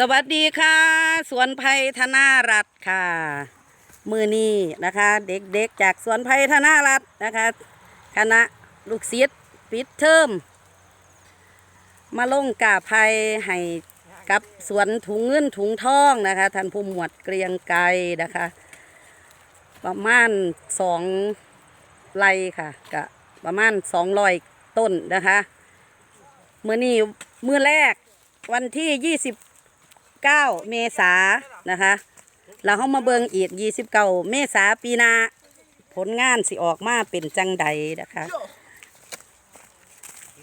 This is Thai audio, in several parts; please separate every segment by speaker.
Speaker 1: สวัสดีค่ะ สวนไผ่ธนารัตค่ะ มือนี้นะคะ เด็กๆจากสวนไผ่ธนารัตน์นะคะ คณะลูกศิษย์ปิดเทอมมาลงกาไผ่ให้กับสวนถุงเงินถุงทองนะคะท่านผู้หมวดเกรียงไกรนะคะ ประมาณสองไร่ค่ะกะประมาณสองร้อยต้นนะคะ มือนี้มือแรกวันที่ยี่สิบ 9 เมษานะคะแล้วเข้ามาเบิงอีก 29 เมษาปีหนาผลงานสิออกมาเป็นจังใดนะคะ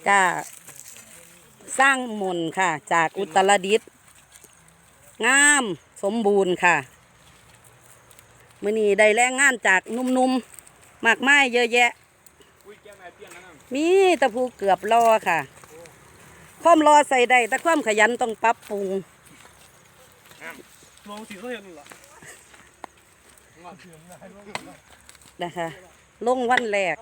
Speaker 1: ก็สร้างมนค่ะ จากอุตรดิตถ์งามสมบูรณ์ค่ะมือนี้ได้แรงงานจากนุ่มๆมากมายเยอะแยะ มีตะพูเกือบรอค่ะ ความรอใส่ได้แต่ความขยันต้องปรับปรุง
Speaker 2: มองสีเขาเห็นเหรอ
Speaker 1: นะคะ ลงวันแรก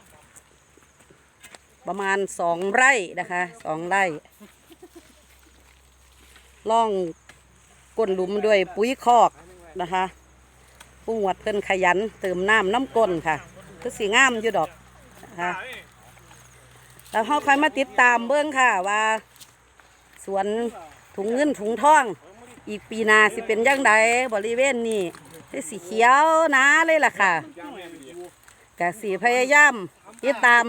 Speaker 1: ประมาณสองไร่นะคะสองไร่ล่องก้นหลุมด้วยปุ๋ยคอกนะคะผู้หวดเพิ่นขยันเติมน้ำน้ำก้นค่ะคือสีงามอยู่ดอกนะคะแล้วเขาคอยมาติดตามเบื้องค่ะว่า สวนถุงเงินถุงทอง อีกปีหนาสิเป็นยังไงบริเวณนี้คือสีเขียวนะเลยล่ะค่ะกสีพยายามติดตาม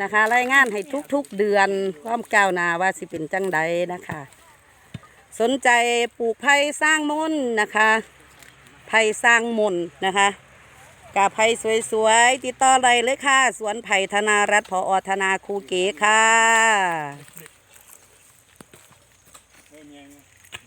Speaker 1: นะคะ รายงานให้ทุกๆเดือนความก้าวหน้าว่าสิเป็นจังใดนะคะ สนใจปลูกไผ่สร้างมนต์นะคะไผ่สร้างมนต์นะคะกาไผ่สวยๆติดต่อไรเลยค่ะ สวนไผ่ธนารัตพออธนาคูเก๋ค่ะ